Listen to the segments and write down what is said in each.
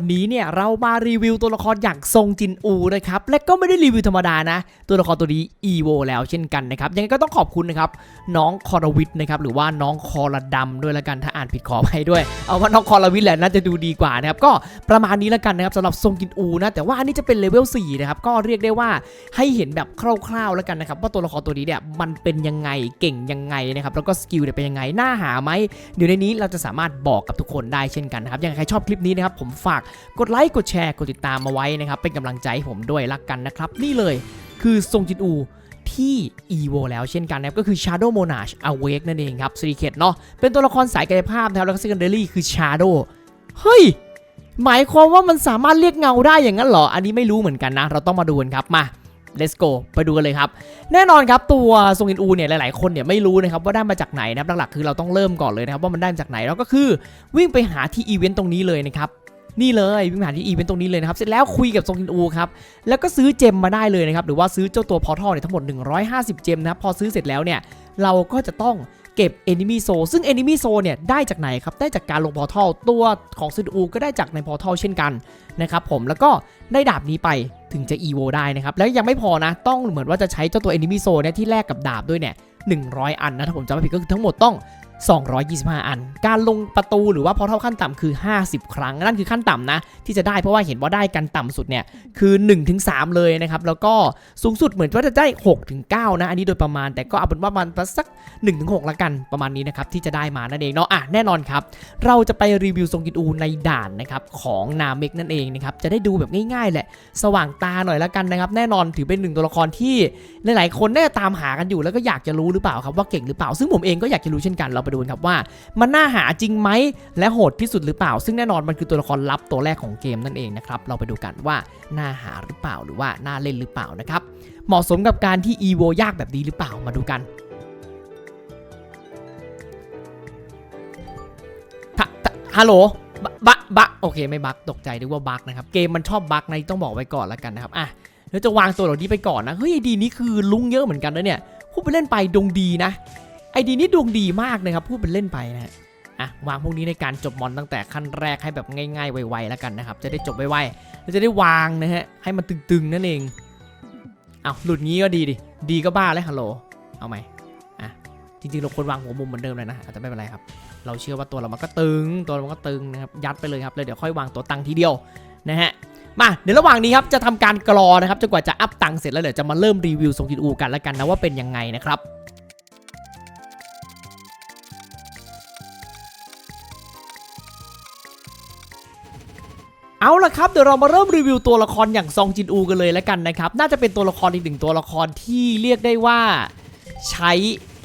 วันนี้เนี่ยเรามารีวิวตัวละครอย่างทรงจินอูนะครับและก็ไม่ได้รีวิวธรรมดานะ ตัวละครตัวนี้ EVO แล้วเช่นกันนะครับยังไงก็ต้องขอบคุณนะครับน้องคอรวิทนะครับหรือว่าน้องคอระดำด้วยละกันถ้าอ่านผิดขอไปด้วยเอาว่าน้องคอรวิทแหละน่าจะดูดีกว่านะครับก็ประมาณนี้ละกันนะครับสำหรับทรงจินอูนะแต่ว่าอันนี้จะเป็นเลเวล4นะครับก็เรียกได้ว่าให้เห็นแบบคร่าวๆแล้วกันนะครับว่าตัวละครตัวนี้เนี่ยมันเป็นยังไงเก่งยังไงนะครับแล้วก็สกิลเนี่ยเป็นยังไงน่าหาไหมเดี๋ยวในนี้เราจะสามารถบอกกับทุกคนได้เช่นกันนะครับยังไงใครชอบคลิปนี้นะครับผมฝากกดไลค์กดแชร์กดติดตามมาไว้นะครับ เป็นกำลังใจให้ผมด้วยละกันนะครับ นี่เลยคือทรงจินอูที่ EVO แล้วเช่นกันนะครับ ก็คือ Shadow Monarch Awake นั่นเองครับ s ีเค t เนาะเป็นตัวละครสายกายภาพนะครับ แล้วก็ Secondary คือ Shadow เฮ้ย หมายความว่ามันสามารถเรียกเงาได้อย่างนั้นเหรอ อันนี้ไม่รู้เหมือนกันนะ เราต้องมาดูกันครับมา let's go ไปดูกันเลยครับ แน่นอนครับตัวทรงอินอูเนี่ยหลายๆคนเนี่ยไม่รู้นะครับว่าได้มาจากไหนนะครับหลักๆคือเราต้องเริ่มก่อนเลยนะครับว่ามันได้มาจากไหนแล้วก็คือวิ่งไปหาที่อีเวนต์ตรงนี้เลยนะครับ นี่เลยวิ่งผ่านที่อีเวนต์ตรงนี้เลยนะครับเสร็จแล้วคุยกับซงจินอูครับแล้วก็ซื้อเจมมาได้เลยนะครับหรือว่าซื้อเจ้าตัวพอร์ทัลเนี่ยทั้งหมด 150 เจมนะครับพอซื้อเสร็จแล้วเนี่ยเราก็จะต้องเก็บ Enemy Soul ซึ่ง Enemy Soul เนี่ยได้จากไหนครับ ได้จากการลงพอร์ทัลตัวของซินอูก็ได้จากในพอร์ทัลเช่นกันนะครับผมแล้วก็ได้ดาบนี้ไปถึงจะ EVO ได้นะครับ แล้วยังไม่พอนะ ต้องเหมือนว่าจะใช้เจ้าตัว Enemy Soul เนี่ยที่แลกกับดาบด้วยเนี่ย100 อันนะ ถ้าผมจำไม่ผิดก็คือทั้งหมดต้อง 225 อัน การลงประตูหรือว่าพอเท่าขั้นต่ำคือ 50 ครั้ง นั่นคือขั้นต่ำนะ ที่จะได้เพราะว่าเห็นว่าได้กันต่ำสุดเนี่ยคือ 1-3 เลยนะครับ แล้วก็สูงสุดเหมือนว่าจะได้ 6-9 นะ อันนี้โดยประมาณ แต่ก็เอาเป็นว่ามันสัก 1-6 ละกันประมาณนี้นะครับที่จะได้มานั่นเองเนาะอะแน่นอนครับ เราจะไปรีวิวทรงกินอูในด่านนะครับของนาเมกนั่นเองนะครับจะได้ดูแบบง่ายๆแหละสว่างตาหน่อยละกันนะครับแน่นอนถือเป็นหนึ่งตัวละครที่หลายๆคนน่าจะตามหากันอยู่แล้วก็อยากจะรู้หรือเปล่าครับว่าเก่งหรือเปล่า ซึ่งผมเองก็อยากจะรู้เช่นกันเราไปดูครับว่า มันน่าหาจริงไหมและโหดที่สุดหรือเปล่า ซึ่งแน่นอนมันคือตัวละครลับตัวแรกของเกมนั่นเองนะครับเราไปดูกันว่าน่าหาหรือเปล่าหรือว่าน่าเล่นหรือเปล่านะครับเหมาะสมกับการที่ EVO ยากแบบนี้หรือเปล่ามาดูกันฮัลโหลบะบะบะโอเคไม่บักตกใจนึกว่าบักนะครับเกมมันชอบบักนะต้องบอกไว้ก่อนแล้วกันนะครับอะเดี๋ยวจะวางตัวเหล่านี้ไปก่อนนะเฮ้ยดีนี้คือลุ้งเยอะเหมือนกันนะเนี่ยพูดไปเล่นไปดงดีนะ ไอดีนี้ดวงดีมากนะครับพูดเป็นเล่นไปนะฮะอะวางพวกนี้ในการจบมอนตั้งแต่ขั้นแรกให้แบบง่ายๆไวๆแล้วกันนะครับ จะได้จบไวๆแล้วจะได้วางนะฮะให้มันตึงๆนั่นเองเอาหลุดงี้ก็ดีดิดีก็บ้าเลยฮัลโหลเอาไหมอะจริงๆเราควรวางหัวมุมเหมือนเดิมเลยนะแต่ไม่เป็นไรครับ เราเชื่อว่าตัวเรามันก็ตึง ตัวเรามันก็ตึงนะครับยัดไปเลยครับเลยเดี๋ยวค่อยวางตัวตังทีเดียวนะฮะมาเดี๋ยวระหว่างนี้ครับจะทำการกรอนะครับจนกว่าจะอัพตังค์เสร็จแล้วเดี๋ยวจะมาเริ่มรีวิวทรงกินอูกันแล้วกันนะว่าเป็นยังไงนะครับ เอาละครับเดี๋ยวเรามาเริ่มรีวิวตัวละครอย่างซองจินอูกันเลยแล้วกันนะครับ น่าจะเป็นตัวละครอีกหนึ่งตัวละครที่เรียกได้ว่าใช้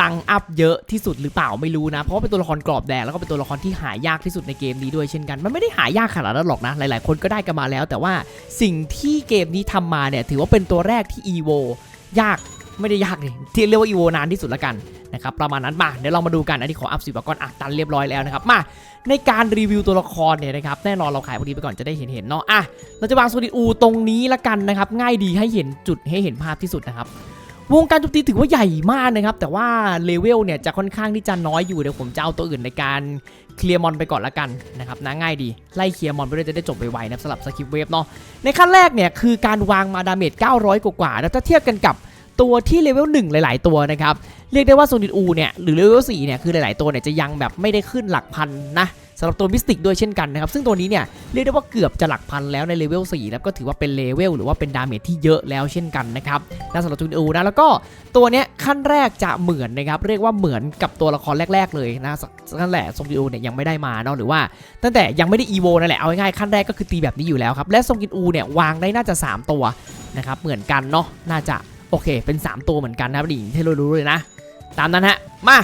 ตังอัพเยอะที่สุดหรือเปล่าไม่รู้นะ เพราะเป็นตัวละครกรอบแดงแล้วก็เป็นตัวละครที่หายากที่สุดในเกมนี้ด้วยเช่นกัน มันไม่ได้หายากขนาดนั้นหรอกนะ หลาย ๆ คนก็ได้กันมาแล้ว แต่ว่าสิ่งที่เกมนี้ทำมาเนี่ยถือว่าเป็นตัวแรกที่ EVO ยาก ไม่ได้ยากเลยที่เรียกว่า EVO นานที่สุดละกันนะครับประมาณนั้นมาเดี๋ยวเรามาดูกันอันนี้ขออัพสิบก่อนอะตันเรียบร้อยแล้วนะครับมาในการรีวิวตัวละครเนี่ยนะครับแน่นอนเราขายพวกนี้ไปก่อนจะได้เห็นเห็นเนาะอะเราจะวางโซนิอูตรงนี้ละกันนะครับง่ายดีให้เห็นจุดให้เห็นภาพที่สุดนะครับวงการโจมตีถือว่าใหญ่มากนะครับ แต่ว่าเลเวลเนี่ยจะค่อนข้างที่จะน้อยอยู่เดี๋ยวผมจะเอาตัวอื่นในการเคลียร์มอนไปก่อนละกันนะครับนะง่ายดีไล่เคลียร์มอนไปด้วยจะได้จบไวนะครับสำหรับสกิปเวฟเนาะในขั้นแรกเนี่ยคือการวางมาดาเมจ900 กว่าๆแล้วถ้าเทียบกันกับ ตัวที่เลเวล1หลาย ๆ ตัวนะครับ เรียกได้ว่าโซนิอูเนี่ยหรือเลเวล4เนี่ยคือหลาย ๆ ตัวเนี่ยจะยังแบบไม่ได้ขึ้นหลักพันนะสำหรับตัวมิสติกด้วยเช่นกันนะครับ ซึ่งตัวนี้เนี่ยเรียกได้ว่าเกือบจะหลักพันแล้วในเลเวล4แล้วก็ถือว่าเป็นเลเวลหรือว่าเป็นดาเมจที่เยอะแล้วเช่นกันนะครับนะสำหรับโซนิอูนะแล้วก็ตัวเนี้ยขั้นแรกจะเหมือนนะครับเรียกว่าเหมือนกับตัวละครแรก ๆ เลยนะนั่นแหละโซนิอูเนี่ยยังไม่ได้มาเนาะหรือว่า ตั้งแต่ยังไม่ได้อีโวนั่นแหละเอาง่ายๆขั้นแรกก็คือตีแบบนี้อยู่แล้วครับและซงกินอูเนี่ยวางได้น่าจะ 3 ตัวนะครับเหมือนกันเนาะน่าจะ โอเค เป็น 3 ตัวเหมือนกันนะครับนี่ที่เรารู้เลยนะ ตามนั้นฮะ มา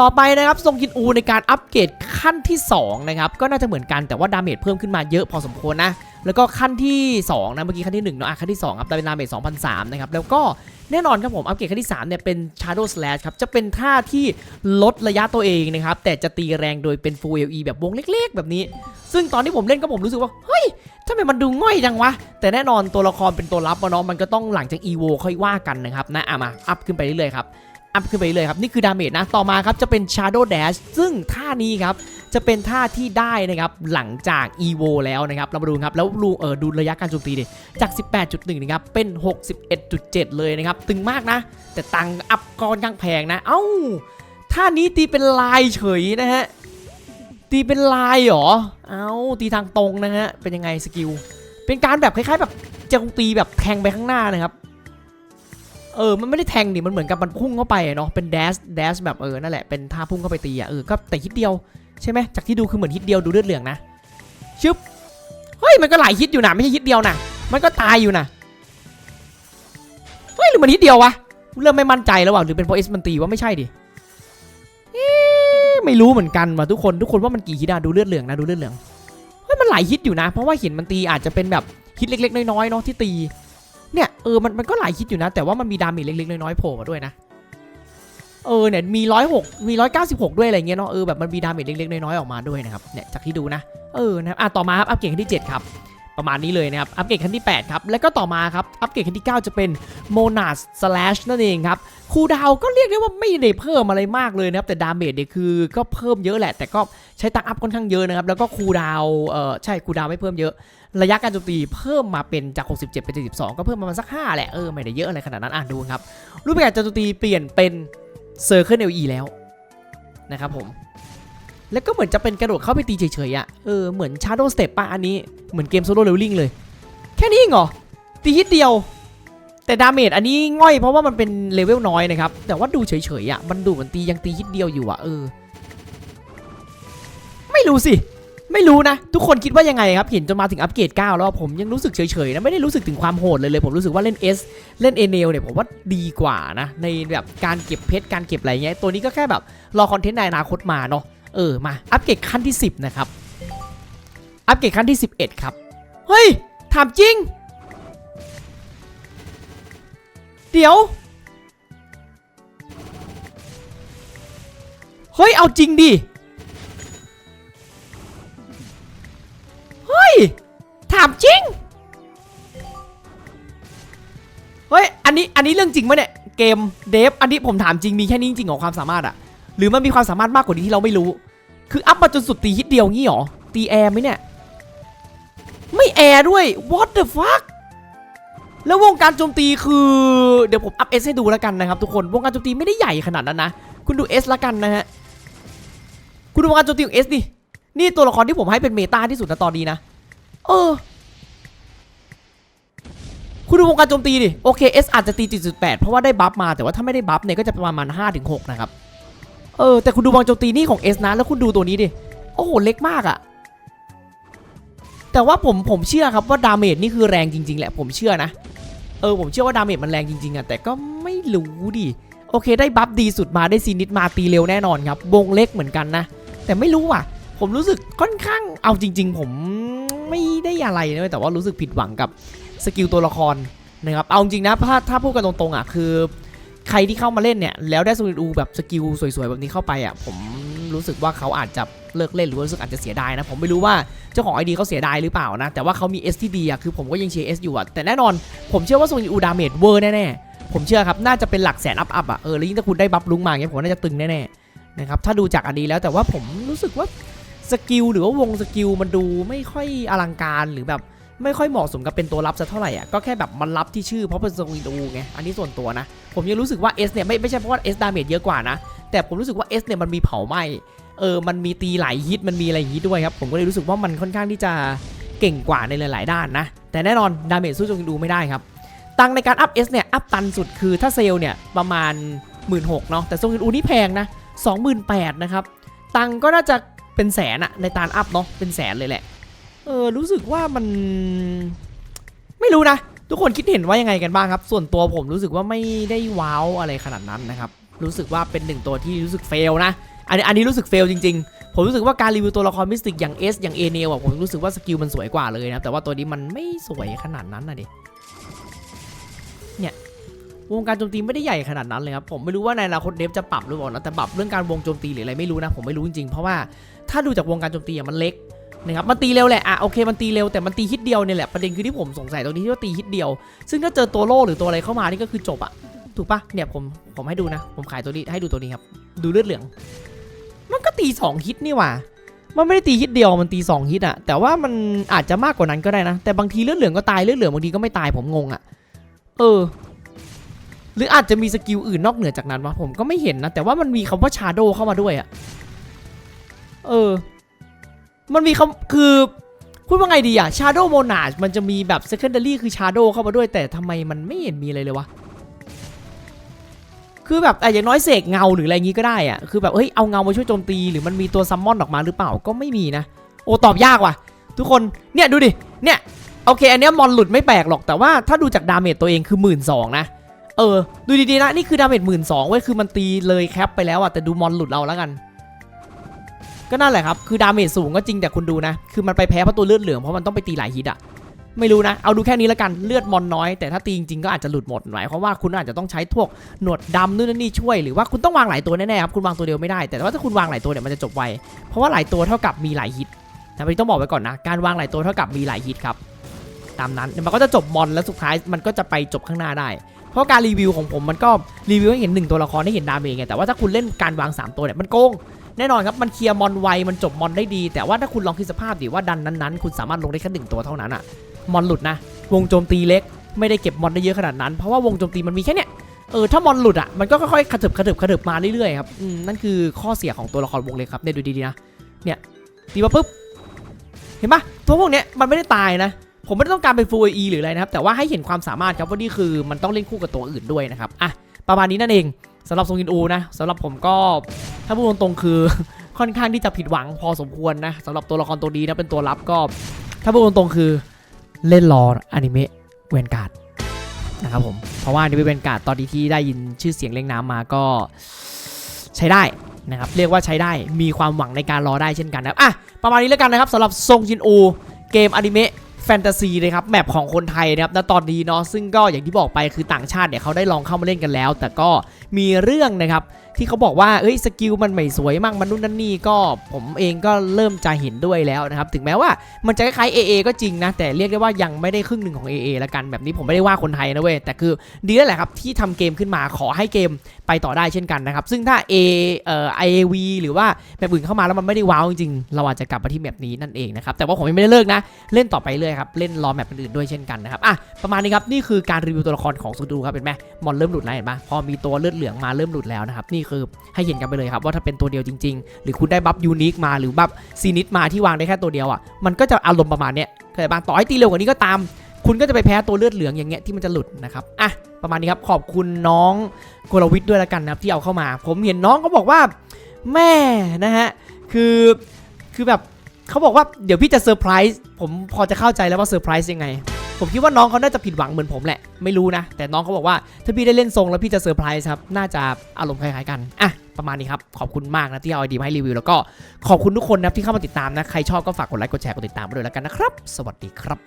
ต่อไปนะครับทรงกินอูในการอัปเกรดขั้นที่2นะครับก็น่าจะเหมือนกันแต่ว่าดาเมจเพิ่มขึ้นมาเยอะพอสมควรนะแล้วก็ขั้นที่2นะเมื่อกี้ขั้นที่1เนาะอะขั้นที่2ครับเป็นดาเมจ2,003นะครับแล้วก็แน่นอนครับผมอัปเกรดขั้นที่3เนี่ยเป็น Shadow Slash ครับจะเป็นท่าที่ลดระยะตัวเองนะครับแต่จะตีแรงโดยเป็น Full LE แบบวงเล็กๆ แบบนี้ ซึ่งตอนที่ผมเล่นก็ผมรู้สึกว่าเฮ้ย ทำไมมันดูง่อยจังวะ แต่แน่นอนตัวละครเป็นตัวรับอะเนาะมันก็ต้องหลังจาก EVO ค่อยว่ากันนะครับนะอะมาอัพขึ้นไปเรื่อยๆครับอัพขึ้นไปเรื่อยครับ นี่คือดาเมจนะ ต่อมาครับ จะเป็น Shadow Dash ซึ่งท่านี้ครับ จะเป็นท่าที่ได้นะครับ หลังจาก EVO แล้วนะครับ เรามาดูครับ แล้วดูเออดูระยะการโจมตีดิจาก 18.1 นะครับ เป็น 61.7 เลยนะครับ ตึงมากนะ แต่ตังอัพก้อนข้างแพงนะ เอ้า ท่านี้ตีเป็นลายเฉยนะฮะ ตีเป็นลายเหรอ เอ้าตีทางตรงนะฮะ เป็นยังไงสกิล เป็นการแบบคล้ายๆแบบจะตีแบบแทงไปข้างหน้านะครับ เออ มันไม่ได้แทงดิมันเหมือนกับมันพุ่งเข้าไปอะเนาะ เป็นแดชแดชแบบเออ นั่นแหละ เป็นท่าพุ่งเข้าไปตีอะ เออ ก็แต่ฮิตเดียวใช่ไหมจากที่ดูคือเหมือนฮิตเดียวดูเลือดเหลืองนะ ชึบ เฮ้ย มันก็หลายฮิตอยู่นะไม่ใช่ฮิตเดียวนะ มันก็ตายอยู่นะ เฮ้ย หรือมันฮิตเดียววะ เริ่มไม่มั่นใจแล้วว่ะหรือเป็นเพราะเอสมันตีว่าไม่ใช่ดิเอ๊ะ ไม่รู้เหมือนกันว่ะทุกคนทุกคนว่ามันกี่ฮิตอะดูเลือดเหลืองนะดูเลือดเหลืองเฮ้ยมันหลายฮิตอยู่นะ เพราะว่าเห็นมันตีอาจจะเป็นแบบฮิตเล็ก ๆ น้อยๆเนาะที่ตีเนี่ยเออมันมันก็หลายฮิตอยู่นะ แต่ว่ามันมีดาเมจเล็กๆน้อยๆโผล่มาด้วยนะเออเนี่ยมีร้อยหกมีร้อยเก้าสิบหกด้วยอะไรเงี้ยเนาะเออแบบมันมีดาเมจเล็กๆน้อยๆออกมาด้วยนะครับเนี่ยจากที่ดูนะเออนะครับอะต่อมาครับอัปเกรดที่เจ็ดครับ ประมาณนี้เลยนะครับ อัปเกรดขั้นที่แปดครับ แล้วก็ต่อมาครับ อัปเกรดขั้นที่เก้าจะเป็นโมนาสสแลชนั่นเองครับ คูดาวก็เรียกได้ว่าไม่ได้เพิ่มอะไรมากเลยนะครับ แต่ดาเมจเนี่ยคือก็เพิ่มเยอะแหละ แต่ก็ใช้ตังอัพค่อนข้างเยอะนะครับ แล้วก็คูดาวเออใช่ คูดาวไม่เพิ่มเยอะ ระยะการโจมตีเพิ่มมาเป็นจาก 67 เป็น 72 ก็เพิ่มประมาณสัก 5 แหละ เออ ไม่ได้เยอะอะไรขนาดนั้น อ่านดูครับ รูปแบบการโจมตีเปลี่ยนเป็นเซอร์เคิลเอลีแล้วนะครับผม แล้วก็เหมือนจะเป็นกระโดดเข้าไปตีเฉยๆอะ เออ เหมือนชาร์โดสเตปปะอันนี้ เหมือนเกมโซโล่เลเวลลิ่งเลย แค่นี้เองเหรอ ตีฮิตเดียว แต่ดาเมจอันนี้ง่อยเพราะว่ามันเป็นเลเวลน้อยนะครับ แต่ว่าดูเฉยๆอะ มันดูเหมือนตียังตีฮิตเดียวอยู่อะ เออ ไม่รู้สิ ไม่รู้นะ ทุกคนคิดว่ายังไงครับ เห็นจนมาถึงอัปเกรด9แล้วผมยังรู้สึกเฉยๆนะ ไม่ได้รู้สึกถึงความโหดเลยเลย ผมรู้สึกว่าเล่น S เล่นเอเนลเนี่ยผมว่าดีกว่านะ ในแบบการเก็บเพชร การเก็บอะไรเงี้ย ตัวนี้ก็แค่แบบรอคอนเทนต์ในอนาคตมาเนาะ เออมาอัปเกรดขั้นที่ 10 นะครับ อัปเกรดขั้นที่ 11 ครับ เฮ้ย ถามจริง เดี๋ยว เฮ้ย เอาจริงดิ เฮ้ย ถามจริง เฮ้ย อันนี้ อันนี้เรื่องจริงไหมเนี่ย เกมเดฟ อันนี้ผมถามจริง มีแค่นี้จริงๆเหรอความสามารถอะหรือมันมีความสามารถมากกว่านี้ที่เราไม่รู้ คืออัพมาจนสุดตีฮิตเดียวงี้หรอ ตีแอร์ไหมเนี่ย ไม่แอร์ด้วย what the fuck แล้ววงการโจมตีคือเดี๋ยวผมอัพ S ให้ดูแล้วกันนะครับทุกคน วงการโจมตีไม่ได้ใหญ่ขนาดนั้นนะ คุณดู S ละกันนะฮะ คุณดูวงการโจมตีของ S ดิ นี่ตัวละครที่ผมให้เป็นเมตาที่สุดนะตอนนี้นะ เออ คุณดูวงการโจมตีดิ โอเค S อสอาจจะตี7.8เพราะว่าได้บัฟมา แต่ว่าถ้าไม่ได้บัฟเนี่ยก็จะประมาณ5-6นะครับ เออแต่คุณดูวงการโจมตีนี่ของ S นะแล้วคุณดูตัวนี้ดิโอ้โหเล็กมากอะแต่ว่าผมผมเชื่อครับว่าดาเมจนี่คือแรงจริง ๆ แหละผมเชื่อนะเออผมเชื่อว่าดาเมจมันแรงจริงๆอะแต่ก็ไม่รู้ดิโอเค ได้บัฟดีสุดมาได้ซีนิดมาตีเร็วแน่นอนครับวงเล็กเหมือนกันนะ แต่ไม่รู้อะ ผมรู้สึกค่อนข้างเอาจริง ๆ ผมไม่ได้อะไรนะแต่ว่ารู้สึกผิดหวังกับสกิลตัวละครนะครับเอาจริงนะถ้าถ้าพูดกันตรงๆอะคือ ใครที่เข้ามาเล่นเนี่ยแล้วได้สกิลอูแบบสกิลสวยๆ แบบนี้เข้าไปอะผมรู้สึกว่าเขาอาจจะเลิกเล่นหรือว่ารู้สึกอาจจะเสียดายนะ ผมไม่รู้ว่าเจ้าของไอดีเขาเสียดายหรือเปล่านะ แต่ว่าเขามี S ที่ดีอะคือผมก็ยังเชียร์ S อยู่อะแต่แน่นอนผมเชื่อว่าสกิลอูดาเมจเวอร์แน่ๆผมเชื่อครับน่าจะเป็นหลักแสนอัพอัพอะเออแล้วยิ่งถ้าคุณได้บัฟลุงมาเงี้ยผมน่าจะตึงแน่ๆนะครับถ้าดูจากอันนี้แล้วแต่ว่าผมรู้สึกว่าสกิลหรือว่าวงสกิลมันดูไม่ค่อยอลังการหรือแบบ ไม่ค่อยเหมาะสมกับเป็นตัวรับสักเท่าไหร่อะก็แค่แบบมันรับที่ชื่อเพราะเป็นสกิลอูไงอันนี้ส่วนตัวนะ ผมยังรู้สึกว่า S เนี่ยไม่ไม่ใช่เพราะว่า S ดาเมจเยอะกว่านะ แต่ผมรู้สึกว่า S เนี่ยมันมีเผาไหมเออมันมีตีหลายฮิตมันมีอะไรอย่างนี้ด้วยครับผมก็เลยรู้สึกว่ามันค่อนข้างที่จะเก่งกว่าในหลาย ๆ ด้านนะ แต่แน่นอนดาเมจสู้จงดูไม่ได้ครับ ตังในการอัพ S เนี่ยอัพตันสุดคือถ้าเซลเนี่ยประมาณ 1 6ื่นเนาะแต่ทรงอูนี่แพงนะ28,000นะครับตังก็น่าจะเป็นแสนอะในตานอัพเนาะเป็นแสนเลยแหละ เออรู้สึกว่ามันไม่รู้นะ ทุกคนคิดเห็นว่ายังไงกันบ้างครับ ส่วนตัวผมรู้สึกว่าไม่ได้ว้าวอะไรขนาดนั้นนะครับ รู้สึกว่าเป็นหนึ่งตัวที่รู้สึกเฟลนะ อันนี้อันนี้รู้สึกเฟลจริง ๆ ผมรู้สึกว่าการรีวิวตัวละครมิสติกอย่าง S อย่างเอเนลอะผมรู้สึกว่าสกิลมันสวยกว่าเลยนะ แต่ว่าตัวนี้มันไม่สวยขนาดนั้นนะดิ เนี่ยวงการโจมตีไม่ได้ใหญ่ขนาดนั้นเลยครับ ผมไม่รู้ว่าในอนาคตเดฟจะปรับหรือเปล่านะแต่ปรับเรื่องการวงโจมตีหรืออะไรไม่รู้นะ ผมไม่รู้จริงๆ เพราะว่าถ้าดูจากวงการโจมตีอะมันเล็ก นะครับมันตีเร็วแหละอะโอเคมันตีเร็วแต่มันตีฮิตเดียวเนี่ยแหละประเด็นคือที่ผมสงสัยตรงนี้ที่ว่าตีฮิตเดียว ซึ่งถ้าเจอตัวโล่หรือตัวอะไรเข้ามานี่ก็คือจบอะถูกปะเนี่ยผมผมให้ดูนะ ผมขายตัวนี้ให้ดูตัวนี้ครับดูเลือดเหลือง มันก็ตีสองฮิตนี่หว่ามันไม่ได้ตีฮิตเดียวมันตีสองฮิตอะแต่ว่ามันอาจจะมากกว่านั้นก็ได้นะ แต่บางทีเลือดเหลืองก็ตายเลือดเหลืองบางทีก็ไม่ตายผมงงอะเออ หรืออาจจะมีสกิลอื่นนอกเหนือจากนั้นวะผมก็ไม่เห็นนะแต่ว่ามันมีคำว่าชาโดเข้ามาด้วยอะเออ มันมีคำคือพูดว่าไงดีอะชาโดโมนามันจะมีแบบ secondary คือชาโดเข้ามาด้วย แต่ทำไมมันไม่เห็นมีอะไรเลยวะ คือแบบอะอย่างน้อยเสกเงาหรืออะไรงงี้ก็ได้อะคือแบบเฮ้ยเอาเงามาช่วยโจมตีหรือมันมีตัวซัมมอนออกมาหรือเปล่าก็ไม่มีนะ โอ้ตอบยากว่ะ ทุกคนเนี่ยดูดิเนี่ยโอเค อันเนี้ยมอนหลุดไม่แปลกหรอกแต่ว่าถ้าดูจากดาเมจตัวเองคือหมื่นสองนะเออดูดีๆนะนี่คือดาเมจหมื่นสองเว้ยคือมันตีเลยแคปไปแล้วอะแต่ดูมอนหลุดเราแล้วกัน ก็นั่นแหละครับ คือดาเมจสูงก็จริงแต่คุณดูนะ คือมันไปแพ้เพราะตัวเลือดเหลืองเพราะมันต้องไปตีหลายฮิตอะไม่รู้นะ เอาดูแค่นี้แล้วกัน เลือดมอนน้อย แต่ถ้าตีจริงๆก็อาจจะหลุดหมดหมายความว่าคุณอาจจะต้องใช้พวกหนวดดำนู่นนี่ช่วย หรือว่าคุณต้องวางหลายตัวแน่ๆครับ คุณวางตัวเดียวไม่ได้ แต่ว่าถ้าคุณวางหลายตัวเนี่ยมันจะจบไว เพราะว่าหลายตัวเท่ากับมีหลายฮิตแต่ไม่ต้องบอกไว้ก่อนนะ การวางหลายตัวเท่ากับมีหลายฮิตครับ ตามนั้น มันก็จะจบมอนแล้วสุดท้ายมันก็จะไปจบข้างหน้าได้ เพราะการรีวิวของผมมันก็รีวิวให้เห็นหนึ่งตัวละครให้เห็นดาเมจไง แต่ว่าถ้าคุณเล่นการวาง 3 ตัวเนี่ยมันโกง แน่นอนครับมันเคลียร์มอนไวมันจบมอนได้ดี แต่ว่าถ้าคุณลองคิดสภาพดิว่าดันนั้นๆ คุณสามารถลงได้แค่หนึ่งตัวเท่านั้นอะมอนหลุดนะ วงโจมตีเล็กไม่ได้เก็บมอนได้เยอะขนาดนั้น เพราะว่าวงโจมตีมันมีแค่เนี้ยเออถ้ามอนหลุดอะมันก็ค่อยๆขถึบขถึบขถึบมาเรื่อยๆครับนั่นคือข้อเสียของตัวละครวงเล็กครับเนี่ยดูดีๆนะเนี่ยตีมาปุ๊บเห็นปะตัวพวกเนี้ยมันไม่ได้ตายนะ ผมไม่ได้ต้องการเป็น Full AE หรืออะไรนะครับแต่ว่าให้เห็นความสามารถครับว่านี่คือมันต้องเล่นคู่กับตัวอื่นด้วยนะครับอะประมาณนี้นั่นเอง สำหรับทรงอินอูนะสำหรับผมก็ถ้าพูดตรงๆคือค่อนข้างที่จะผิดหวังพอสมควรนะสำหรับตัวละครตัวนี้นะเป็นตัวรับก็ ถ้าพูดตรงๆคือเล่นรออนิเมะเวนการ์ดนะครับผมเพราะว่าอนิเมะเวนการ์ดตอนนี้ที่ได้ยินชื่อเสียงเล่งน้ำมาก็ใช้ได้นะครับเรียกว่าใช้ได้มีความหวังในการรอได้เช่นกันนะครับอะประมาณนี้แล้วกันนะครับสำหรับทรงจินอูเกมอนิเมะ แฟนตาซีนะครับแมปของคนไทยนะครับณตอนนี้เนาะซึ่งก็อย่างที่บอกไปคือต่างชาติเนี่ยเขาได้ลองเข้ามาเล่นกันแล้ว แต่ก็มีเรื่องนะครับที่เขาบอกว่าเอ้ยสกิลมันไม่สวยมากมันนู่นนั่นนี่ก็ผมเองก็เริ่มจะเห็นด้วยแล้วนะครับถึงแม้ว่ามันจะคล้ายๆ AA ก็จริงนะ แต่เรียกได้ว่ายังไม่ได้ครึ่งหนึ่งของ AA ละกันแบบนี้ผมไม่ได้ว่าคนไทยนะเว้ยแต่คือดีแล้วแหละครับที่ทำเกมขึ้นมาขอให้เกมไปต่อได้เช่นกันนะครับซึ่งถ้า A เอ่อ IAV หรือว่าแบบอื่นเข้ามาแล้วมันไม่ได้ว้าวจริงๆเราอาจจะกลับมาที่แบบนี้นั่นเองนะครับแต่ว่าผมยังไม่ได้เลิกนะเล่นต่อไปเรื่อยครับเล่นรอแมปอื่นด้วยเช่นกันนะครับอะประมาณนี้ครับนี่คือการรีวิวตัวละครของซูดูครับเป็นไหมมอนเริ่มหลุดแล้วเห็นปะพอมีตัวเลือดเหลืองมาเริ่มหลุดแล้วนะครับนี่คือให้เห็นกันไปเลยครับว่าถ้าเป็นตัวเดียวจริง ๆ หรือคุณได้บัฟยูนิคมาหรือบัฟซีนิตมาที่วางได้แค่ตัวเดียวอะมันก็จะอารมณ์ประมาณเนี้ยเข้าใจปะต่อให้ตีเร็วกว่านี้ก็ตาม คุณก็จะไปแพ้ตัวเลือดเหลืองอย่างเงี้ยที่มันจะหลุดนะครับอะประมาณนี้ครับขอบคุณน้องกลวิทย์ด้วยละกันนะครับที่เอาเข้ามา ผมเห็นน้องเขาบอกว่าแม่นะฮะคือคือแบบเขาบอกว่าเดี๋ยวพี่จะเซอร์ไพรส์ ผมพอจะเข้าใจแล้วว่าเซอร์ไพรส์ยังไง ผมคิดว่าน้องเขาน่าจะผิดหวังเหมือนผมแหละ ไม่รู้นะ แต่น้องเขาบอกว่าถ้าพี่ได้เล่นทรงแล้วพี่จะเซอร์ไพรส์ครับ น่าจะอารมณ์คล้ายๆกัน อะ ประมาณนี้ครับ ขอบคุณมากนะที่เอาไอเดียมาให้รีวิว แล้วก็ขอบคุณทุกคนนะที่เข้ามาติดตามนะ ใครชอบก็ฝากกดไลค์ กดแชร์ กดติดตามไปด้วยแล้วกันนะครับ สวัสดีครับ